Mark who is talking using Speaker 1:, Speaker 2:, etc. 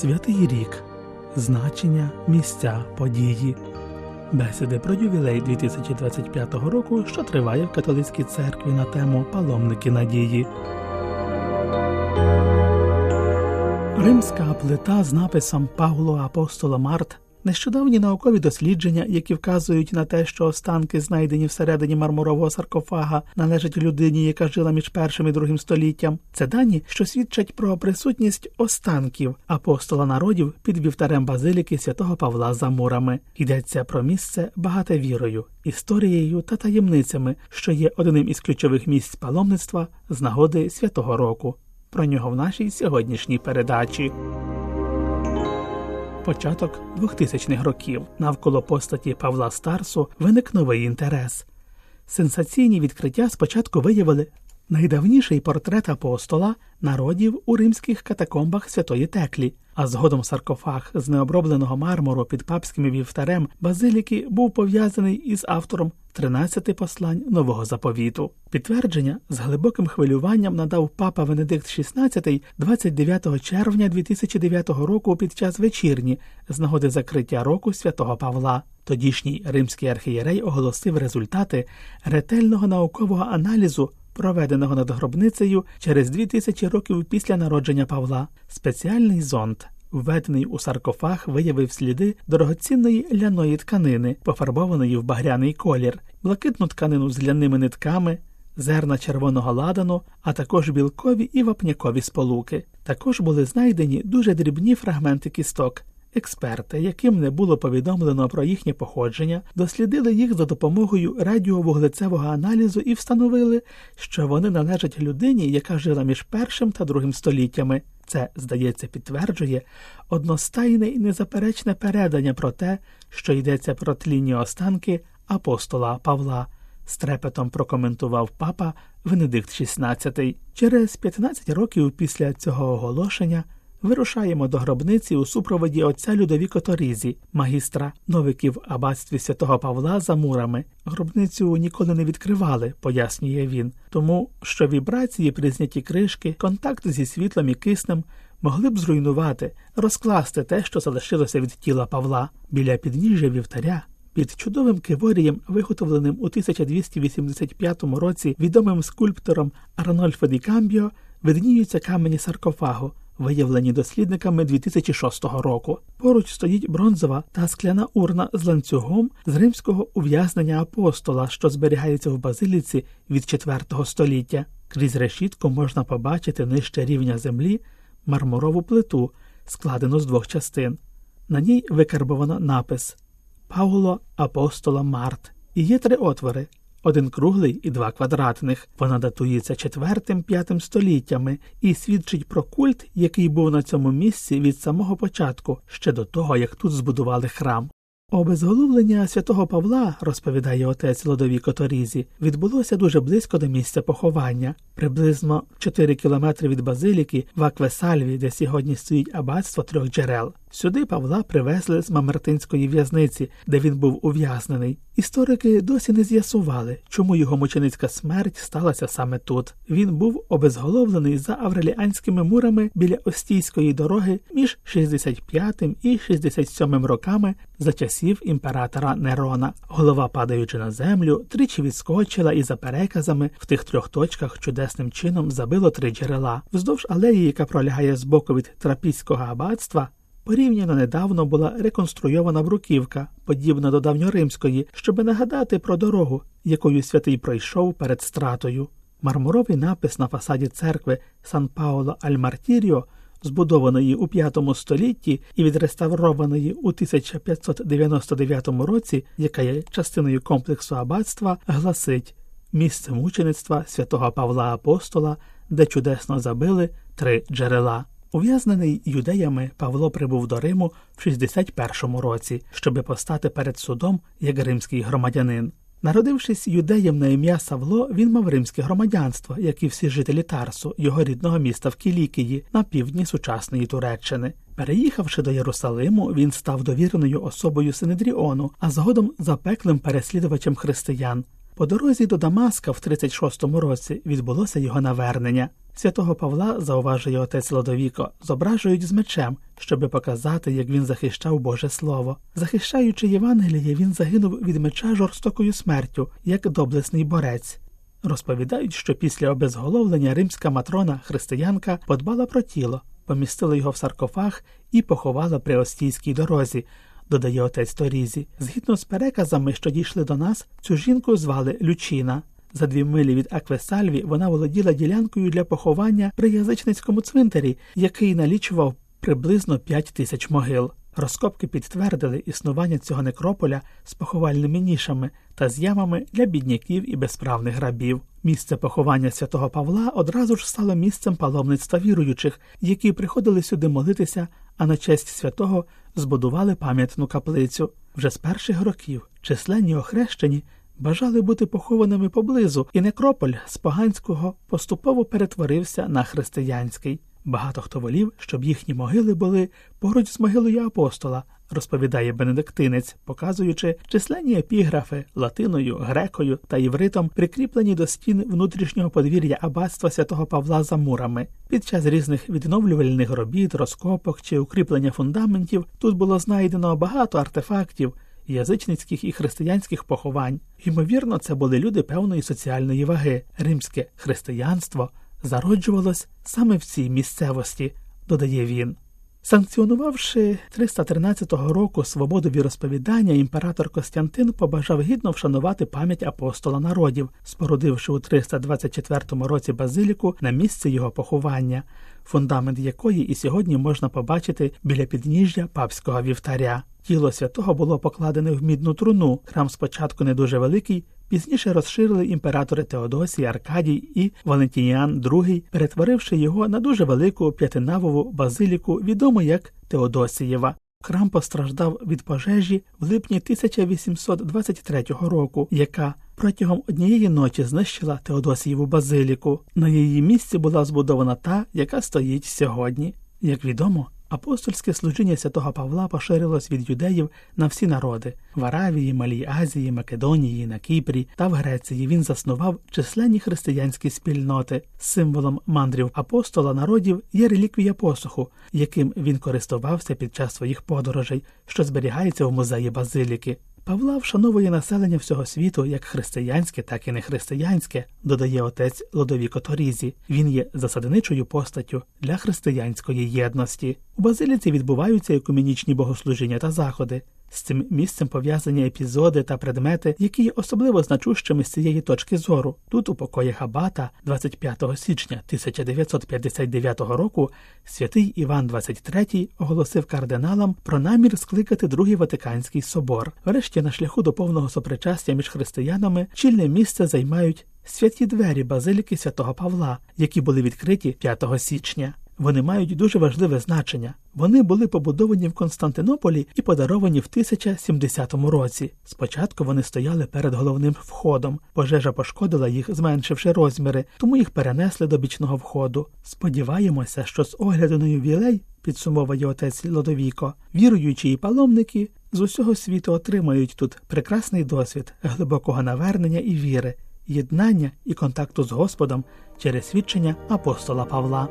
Speaker 1: Святий рік значення, місця, події. Бесіди про ювілей 2025 року, що триває в католицькій церкві на тему Паломники надії. Римська плита з написом Павло Апостола Март. Нещодавні наукові дослідження, які вказують на те, що останки, знайдені всередині мармурового саркофага, належать людині, яка жила між першим і другим століттям. Це дані, що свідчать про присутність останків апостола народів під вівтарем базиліки святого Павла за мурами. Йдеться про місце багате вірою, історією та таємницями, що є одним із ключових місць паломництва з нагоди святого року. Про нього в нашій сьогоднішній передачі. Початок 2000-х років навколо постаті Павла Старсу виник новий інтерес. Сенсаційні відкриття спочатку виявили найдавніший портрет апостола народів у римських катакомбах Святої Теклі, а згодом саркофаг з необробленого мармуру під папським вівтарем базиліки був пов'язаний із автором 13 послань нового заповіту. Підтвердження з глибоким хвилюванням надав папа Венедикт XVI 29 червня 2009 року під час вечірні з нагоди закриття року святого Павла. Тодішній римський архієрей оголосив результати ретельного наукового аналізу проведеного над гробницею через дві тисячі років після народження Павла. Спеціальний зонд, введений у саркофаг, виявив сліди дорогоцінної ляної тканини, пофарбованої в багряний колір, блакитну тканину з ляними нитками. Зерна червоного ладану, а також білкові і вапнякові сполуки. Також були знайдені дуже дрібні фрагменти кісток. Експерти, яким не було повідомлено про їхнє походження, дослідили їх за допомогою радіовуглецевого аналізу і встановили, що вони належать людині, яка жила між першим та другим століттями. Це, здається, підтверджує одностайне і незаперечне передання про те, що йдеться про тлінні останки апостола Павла. З трепетом прокоментував папа Венедикт XVI. Через 15 років після цього оголошення вирушаємо до гробниці у супроводі отця Людовіко Торізі, магістра новиків аббатстві святого Павла за мурами. Гробницю ніколи не відкривали, пояснює він, тому що вібрації при знятті кришки, контакт зі світлом і киснем могли б зруйнувати, розкласти те, що залишилося від тіла Павла біля підніжжя вівтаря. Під чудовим киворієм, виготовленим у 1285 році відомим скульптором Арнольфо Ді Камбіо, видніються камені саркофагу, виявлені дослідниками 2006 року. Поруч стоїть бронзова та скляна урна з ланцюгом з римського ув'язнення апостола, що зберігається в базиліці від IV століття. Крізь решітку можна побачити нижче рівня землі мармурову плиту, складену з двох частин. На ній викарбовано напис Пауло Апостола Март. І є три отвори один круглий і два квадратних. Вона датується четвертим-п'ятим століттями і свідчить про культ, який був на цьому місці від самого початку, ще до того, як тут збудували храм. Обезголовлення святого Павла, розповідає отець Лодовіко Торізі, відбулося дуже близько до місця поховання, приблизно 4 кілометри від базиліки в Аквесальві, де сьогодні стоїть аббатство трьох джерел. Сюди Павла привезли з Мамертинської в'язниці, де він був ув'язнений. Історики досі не з'ясували, чому його мученицька смерть сталася саме тут. Він був обезголовлений за авреліанськими мурами біля Остійської дороги між 65 і 67 роками за часів імператора Нерона. Голова, падаючи на землю, тричі відскочила і за переказами в тих трьох точках чудесним чином забило три джерела. Вздовж алеї, яка пролягає з боку від трапійського аббатства, Порівняно недавно була реконструйована бруківка, подібна до давньоримської, щоб нагадати про дорогу, якою святий пройшов перед стратою. Мармуровий напис на фасаді церкви Сан Паоло Аль Мартіріо, збудованої у V столітті і відреставрованої у 1599 році, яка є частиною комплексу аббатства, гласить місце мучеництва святого Павла Апостола, де чудесно забили три джерела. Ув'язнений юдеями Павло прибув до Риму в 61-му році, щоби постати перед судом як римський громадянин. Народившись юдеєм на ім'я Савло, він мав римське громадянство, як і всі жителі Тарсу, його рідного міста в Кілікії, на півдні сучасної Туреччини. Переїхавши до Єрусалиму, він став довіреною особою Синедріону, а згодом запеклим переслідувачем християн. По дорозі до Дамаска в 36-му році відбулося його навернення. Святого Павла, зауважує отець Лодовіко, зображують з мечем, щоби показати, як він захищав Боже Слово. Захищаючи Євангеліє, він загинув від меча жорстокою смертю, як доблесний борець. Розповідають, що після обезголовлення римська матрона християнка подбала про тіло, помістила його в саркофаг і поховала при Остійській дорозі, додає отець Торізі. Згідно з переказами, що дійшли до нас, цю жінку звали Лючина. За дві милі від Аквесальві вона володіла ділянкою для поховання при язичницькому цвинтарі, який налічував приблизно п'ять тисяч могил. Розкопки підтвердили існування цього некрополя з поховальними нішами та з ямами для бідняків і безправних рабів. Місце поховання святого Павла одразу ж стало місцем паломництва віруючих, які приходили сюди молитися, а на честь святого збудували пам'ятну каплицю. Вже з перших років численні охрещені бажали бути похованими поблизу, і некрополь з поганського поступово перетворився на християнський. Багато хто волів, щоб їхні могили були поруч з могилою апостола, розповідає бенедиктинець, показуючи численні епіграфи латиною, грекою та євритом, прикріплені до стін внутрішнього подвір'я аббатства святого Павла за мурами. Під час різних відновлювальних робіт, розкопок чи укріплення фундаментів тут було знайдено багато артефактів. Язичницьких і християнських поховань. Ймовірно, це були люди певної соціальної ваги. Римське християнство зароджувалось саме в цій місцевості, додає він. Санкціонувавши 313 року свободу віросповідання, імператор Костянтин побажав гідно вшанувати пам'ять апостола народів, спорудивши у 324 році базиліку на місці його поховання, фундамент якої і сьогодні можна побачити біля підніжжя папського вівтаря. Тіло святого було покладене в мідну труну. Храм спочатку не дуже великий, пізніше розширили імператори Теодосій, Аркадій і Валентініан II, перетворивши його на дуже велику п'ятинавову базиліку, відому як Теодосієва. Храм постраждав від пожежі в липні 1823 року, яка протягом однієї ночі знищила Теодосієву базиліку. На її місці була збудована та, яка стоїть сьогодні. Як відомо, Апостольське служіння святого Павла поширилось від юдеїв на всі народи в Аравії, Малій Азії, Македонії, на Кіпрі та в Греції. Він заснував численні християнські спільноти. Символом мандрів апостола народів є реліквія посуху, яким він користувався під час своїх подорожей, що зберігається в музеї Базиліки. Павла вшановує населення всього світу як християнське, так і нехристиянське, додає отець Лодовіко Торізі. Він є засадничою постаттю для християнської єдності. У базиліці відбуваються екумінічні богослужіння та заходи. З цим місцем пов'язані епізоди та предмети, які є особливо значущими з цієї точки зору. Тут, у покоях Абата, 25 січня 1959 року, святий Іван XXIII оголосив кардиналам про намір скликати Другий Ватиканський собор. Врешті на шляху до повного сопричастя між християнами чільне місце займають святі двері базиліки святого Павла, які були відкриті 5 січня. Вони мають дуже важливе значення. Вони були побудовані в Константинополі і подаровані в 1070 році. Спочатку вони стояли перед головним входом. Пожежа пошкодила їх, зменшивши розміри, тому їх перенесли до бічного входу. Сподіваємося, що з огляду на ювілей, підсумовує отець Лодовіко, віруючі і паломники з усього світу отримають тут прекрасний досвід глибокого навернення і віри, єднання і контакту з Господом через свідчення апостола Павла.